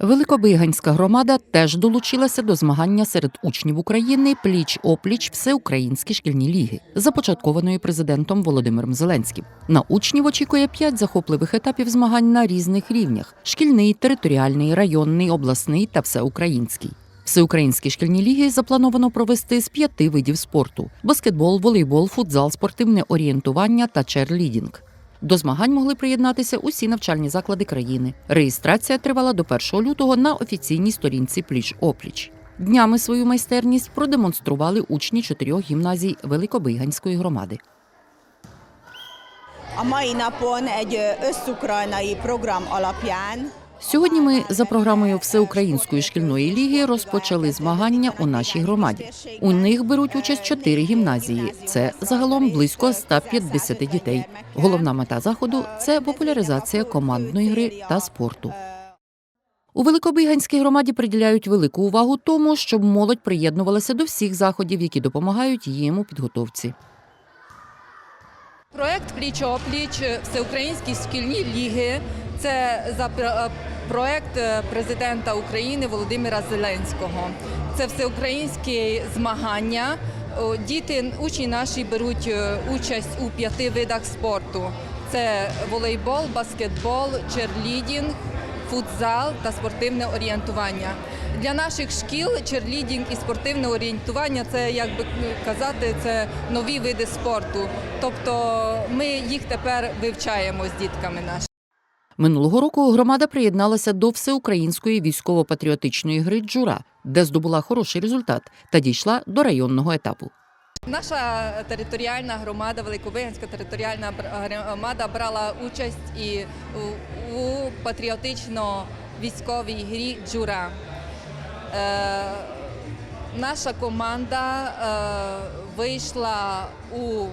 Великобиганська громада теж долучилася до змагання серед учнів України пліч-опліч всеукраїнські шкільні ліги, започаткованої президентом Володимиром Зеленським. На учнів очікує п'ять захопливих етапів змагань на різних рівнях: шкільний, територіальний, районний, обласний та всеукраїнський. Всеукраїнські шкільні ліги заплановано провести з п'яти видів спорту: баскетбол, волейбол, футзал, спортивне орієнтування та черлідінг. До змагань могли приєднатися усі навчальні заклади країни. Реєстрація тривала до 1 лютого на офіційній сторінці Пліч опліч. Днями свою майстерність продемонстрували учні чотирьох гімназій Великобиганської громади. A mai napon egy összukrajnai program alapján Сьогодні ми за програмою Всеукраїнської шкільної ліги розпочали змагання у нашій громаді. У них беруть участь чотири гімназії. Це загалом близько 150 дітей. Головна мета заходу це популяризація командної гри та спорту. У Великобиганській громаді приділяють велику увагу тому, щоб молодь приєднувалася до всіх заходів, які допомагають їм у підготовці. Проект пліч опліч всеукраїнські шкільні ліги. Це за пр- проект е, президента України Володимира Зеленського. Це всеукраїнські змагання. Діти, учні наші беруть е, участь у п'яти видах спорту: це волейбол, баскетбол, черлідінг, футзал та спортивне орієнтування. Для наших шкіл черлідінг і спортивне орієнтування це як би казати, це нові види спорту. Тобто ми їх тепер вивчаємо з дітками нашими. Минулого року громада приєдналася до всеукраїнської військово-патріотичної гри Джура, де здобула хороший результат та дійшла до районного етапу. Наша територіальна громада, Великобиганська територіальна громада брала участь і у патріотично-військовій грі Джура. Е, наша команда е, вийшла у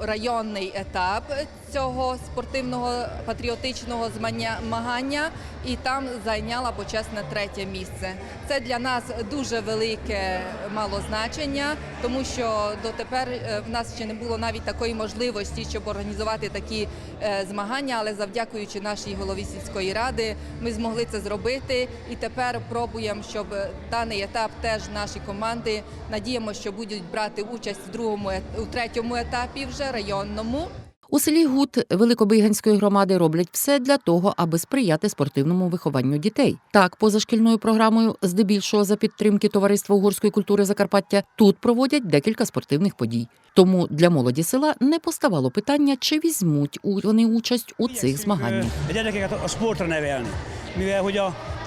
районний етап цього спортивного патріотичного змагання і там зайняла почесне третє місце. Це для нас дуже велике мало значення, тому що дотепер е, в нас ще не було навіть такої можливості, щоб організувати такі е, змагання, але завдякуючи нашій голові сільської ради, ми змогли це зробити. І тепер пробуємо, щоб даний етап теж наші команди надіємося, що будуть брати участь в другому у третьому етапі вже районному. У селі Гут Великобиганської громади роблять все для того, аби сприяти спортивному вихованню дітей. Так, поза шкільною програмою, здебільшого за підтримки товариства угорської культури Закарпаття, тут проводять декілька спортивних подій. Тому для молоді села не поставало питання, чи візьмуть вони участь у цих змаганнях.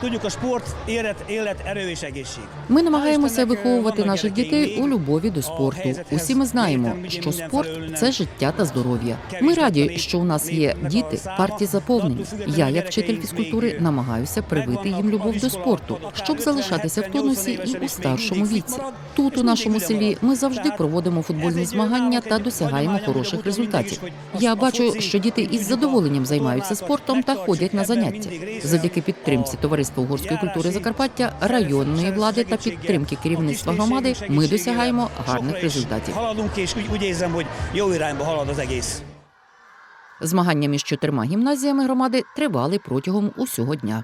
Tudjuk a sport élet, élet, erő és egészség. Ми намагаємося виховувати наших дітей у любові до спорту. Усі ми знаємо, що спорт це життя та здоров'я. Ми раді, що у нас є діти, партії заповнені. Я, як вчитель фізкультури, намагаюся привити їм любов до спорту, щоб залишатися в тонусі і у старшому віці. Тут у нашому селі ми завжди проводимо футбольні змагання та досягаємо хороших результатів. Я бачу, що діти із задоволенням займаються спортом та ходять на заняття. Завдяки підтримці товариства угорської культури Закарпаття, районної влади та підтримки керівництва громади ми досягаємо гарних результатів. Змагання між чотирма гімназіями громади тривали протягом усього дня.